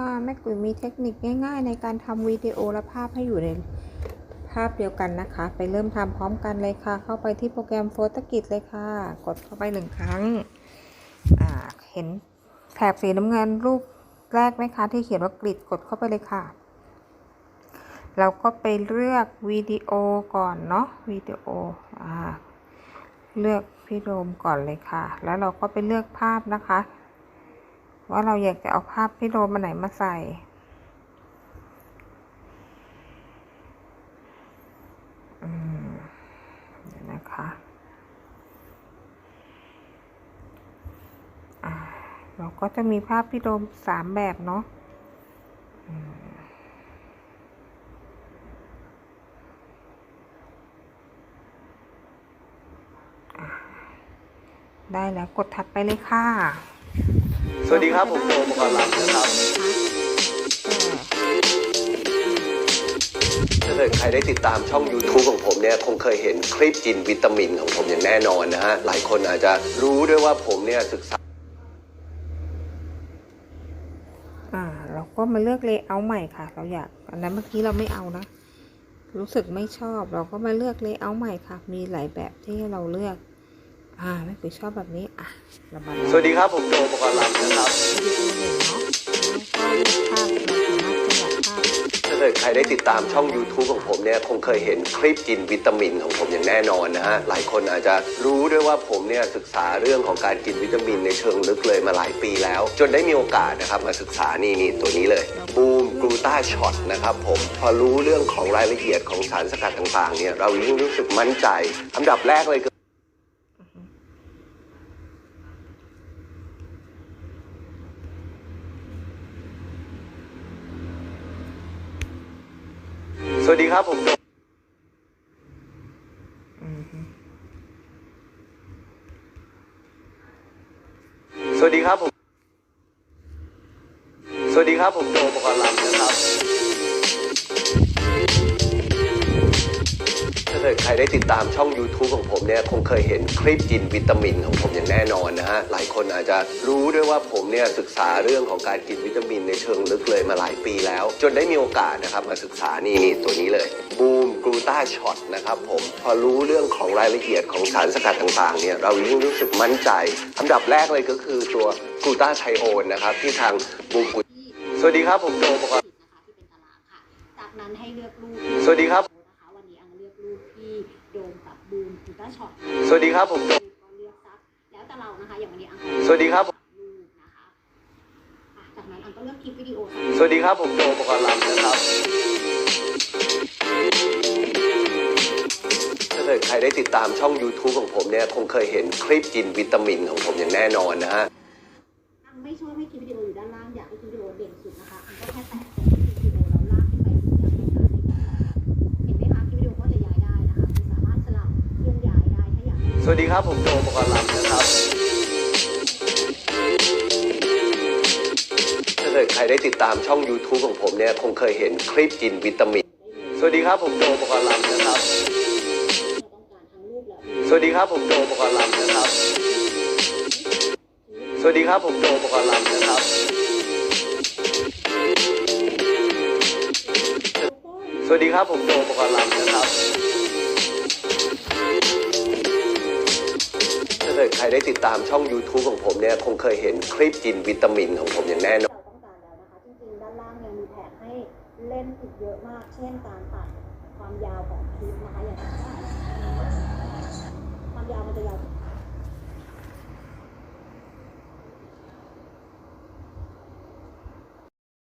ค่ะแม่กุ๋ยมีเทคนิคง่าย ๆ ในการทำวิดีโอและภาพให้อยู่ในภาพเดียวกันนะคะ ไปเริ่มทำพร้อมกันเลยค่ะ เข้าไปที่โปรแกรมโฟตกิจเลยค่ะ กดเข้าไปหนึ่งครั้งอ่าเห็นแถบสีน้ำเงินรูปแรกไหมคะที่เขียนว่ากริดกดเข้าไปเลยค่ะ เราก็ไปเลือกวิดีโอก่อนเนาะวิดีโออ่าเลือกพี่โดมก่อนเลยค่ะ แล้วเราก็ไปเลือกภาพนะคะ ว่าเราอยากจะเอาภาพพี่โดมมาไหนมาใส่เดี๋ยวนะคะเราก็จะมีภาพพี่โดมสามแบบเนาะได้แล้วกดถัดไปเลยค่ะ สวัสดีครับ ผมโดมกรลับนะครับถ้าเกิดใครได้ติดตามช่อง YouTube ของผมเนี่ยคงเคยเห็นคลิปกินวิตามินของผมอย่างแน่นอนนะฮะ หลายคนอาจจะรู้ด้วยว่าผมเนี่ยศึกษาอ่าเราก็มาเลือกเลเยอร์ใหม่ค่ะ เราอยากอันนั้นเมื่อกี้เราไม่เอานะ รู้สึกไม่ชอบ เราก็มาเลือกเลเยอร์ใหม่ค่ะ มีหลายแบบที่เราเลือก อ่าไม่ปุ๋ยชอบแบบนี้อะระบายสวัสดีครับ ผมโดมกรลับนะครับวิดีโอหนึ่งเนาะแล้วก็เลือกภาพเราสามารถขยับภาพถ้าเกิดใครได้ติดตามช่อง YouTube ของผมเนี่ยคงเคยเห็นคลิปกินวิตามินของผมอย่างแน่นอนนะฮะหลายคนอาจจะรู้ด้วยว่าผมเนี่ยศึกษาเรื่องของการกินวิตามินในเชิงลึกเลยมาหลายปีแล้ว จนได้มีโอกาสนะครับมาศึกษานี่นี่ตัวนี้เลยบูมกลูตาช็อตนะครับผมพอรู้เรื่องของรายละเอียดของสารสกัดต่างๆเนี่ยเรายิ่งรู้สึกมั่นใจ อันดับแรกเลย วัสดีครับผมสวัสดีครับผม สวัสดีครับผมโดมกรลำนะครับ เกิดใครได้ติดตามช่อง YouTube ของผมเนี่ยคงเคยเห็นคลิปกินวิตามินของผมอย่างแน่นอนนะฮะหลายคนอาจจะรู้ด้วยว่าผมเนี่ยศึกษาเรื่องของการกินวิตามินในเชิงลึกเลยมาหลายปีแล้ว จนได้มีโอกาสนะครับมาศึกษานี่นี่ตัวนี้เลยบูมกลูตาช็อตนะครับผมพอรู้เรื่องของรายละเอียดของสารสกัดต่างๆเนี่ยเรายิ่งรู้สึกมั่นใจ อันดับแรกเลยก็คือตัวกลูตาไทโอนนะครับที่ทางบูมกลูสวัสดีครับผมโดมกรนะคะที่เป็นตารางค่ะจากนั้นให้เลือกรูปสวัสดีครับ บบูมคูต้าช็อตสวัสดีครับผมโดมก็เลือกซักแล้วแต่เรานะคะอย่างวันนี้อังสวัสดีครับรูปนะคะอะจากนั้นอังก็เลือกคลิปวิดีโอสักสวัสดีครับผมโดมกรลัมนะครับถ้าเกิดใครได้ติดตามช่อง YouTube ของผมเนี่ยคงเคยเห็นคลิปกินวิตามินของผมอย่างแน่นอนนะฮะ วัสดีครับผมโดมกรลัมนะครับ ถ้าเกิดใครได้ติดตามช่อง YouTube ของผมเนี่ยคงเคยเห็นคลิปกินวิตามิน สวัสดีครับผมโดมกรลัมนะครับเราต้องการทั้งรูปและวิดีโอสวัสดีครับผมโดมกรลัมนะครับ สวัสดีครับผมโดมกรลัมนะครับ สวัสดีครับผมโดมกรลัมนะครับ ครได้ติดตามช่อง YouTube ของผมเนี่ยคงเคยเห็นคลิปกินวิตามินของผมอย่างแน่นอนต้องการแล้วนะคะจริงๆด้านล่างเนี่ยมีแผนให้เล่นอีกเยอะมาก เช่นการตัดความยาวของคลิปนะคะอย่าง